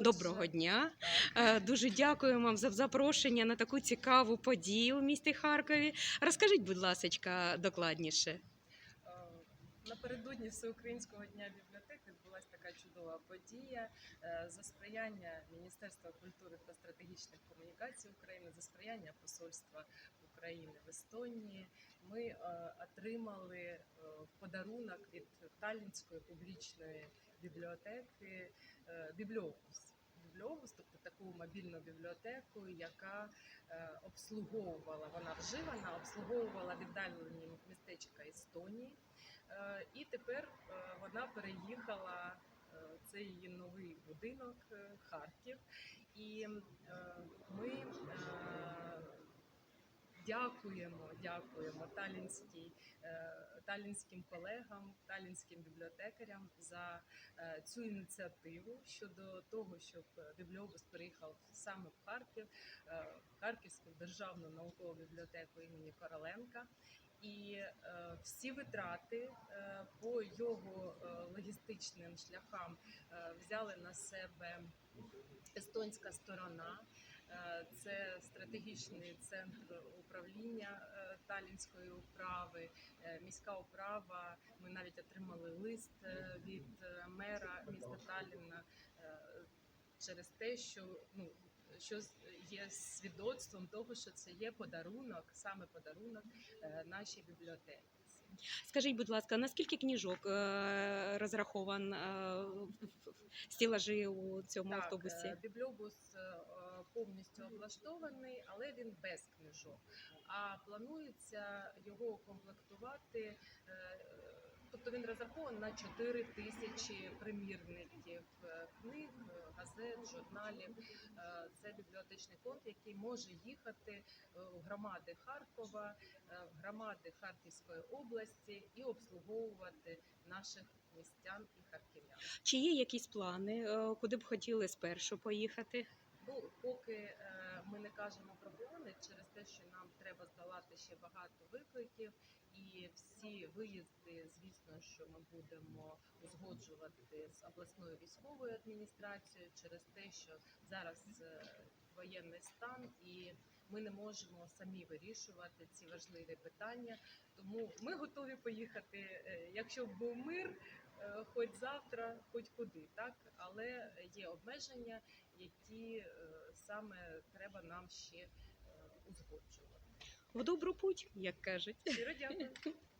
Доброго дня. Е, Дуже дякую вам за запрошення на таку цікаву подію у місті Харкові. Розкажіть, будь ласка, докладніше. Е, Напередодні Всеукраїнського дня бібліотек відбулася така чудова подія е, за сприяння Міністерства культури та стратегічних комунікацій України, за сприяння Посольства України в Естонії. Ми отримали в подарунок від Таллінської публічної бібліотеки е, бібліобус. Бібліобус, тобто таку мобільну бібліотеку, яка е, обслуговувала, вона вживана, обслуговувала віддалені містечка Естонії. Е, І тепер вона переїхала. е, Це її новий будинок Харків. І ми дякуємо, дякуємо талінській, е, талінським колегам, талінським бібліотекарям за е, цю ініціативу щодо того, щоб бібліобус переїхав саме в Харків, е, в Харківську державну наукову бібліотеку імені Короленка. І е, всі витрати е, по його е, логістичним шляхам е, взяли на себе естонська сторона. Е, Це стратегічний центр управління е, Талінської управи, е, міська управа. Ми навіть отримали лист від мера міста Талліна е, через те, що ну що є свідоцтвом того, що це є подарунок, саме подарунок нашій бібліотеці. Скажіть, будь ласка, наскільки книжок розрахован стілажі у цьому автобусі? е, бібліобус повністю облаштований, але він без книжок. А планується його укомплектувати. е, Тобто він розрахований на 4 тисячі примірників е, книг, газет, журналів. Е, Це бібліотечний фонд, який може їхати в громади Харкова, в громади Харківської області і обслуговувати наших містян і харків'ян. Чи є якісь плани, куди б хотіли спершу поїхати? Ну, поки е, ми не кажемо про плани, через те, що нам треба здолати ще багато викликів, і всі виїзди, звісно, що ми будемо узгоджувати з обласною військовою адміністрацією, через те, що зараз е, воєнний стан, і ми не можемо самі вирішувати ці важливі питання. Тому ми готові поїхати, е, якщо був мир, хоч завтра, хоч куди, так але є обмеження які е, саме треба нам ще е, узгоджувати. В добру путь, як кажуть. Щиро дякую.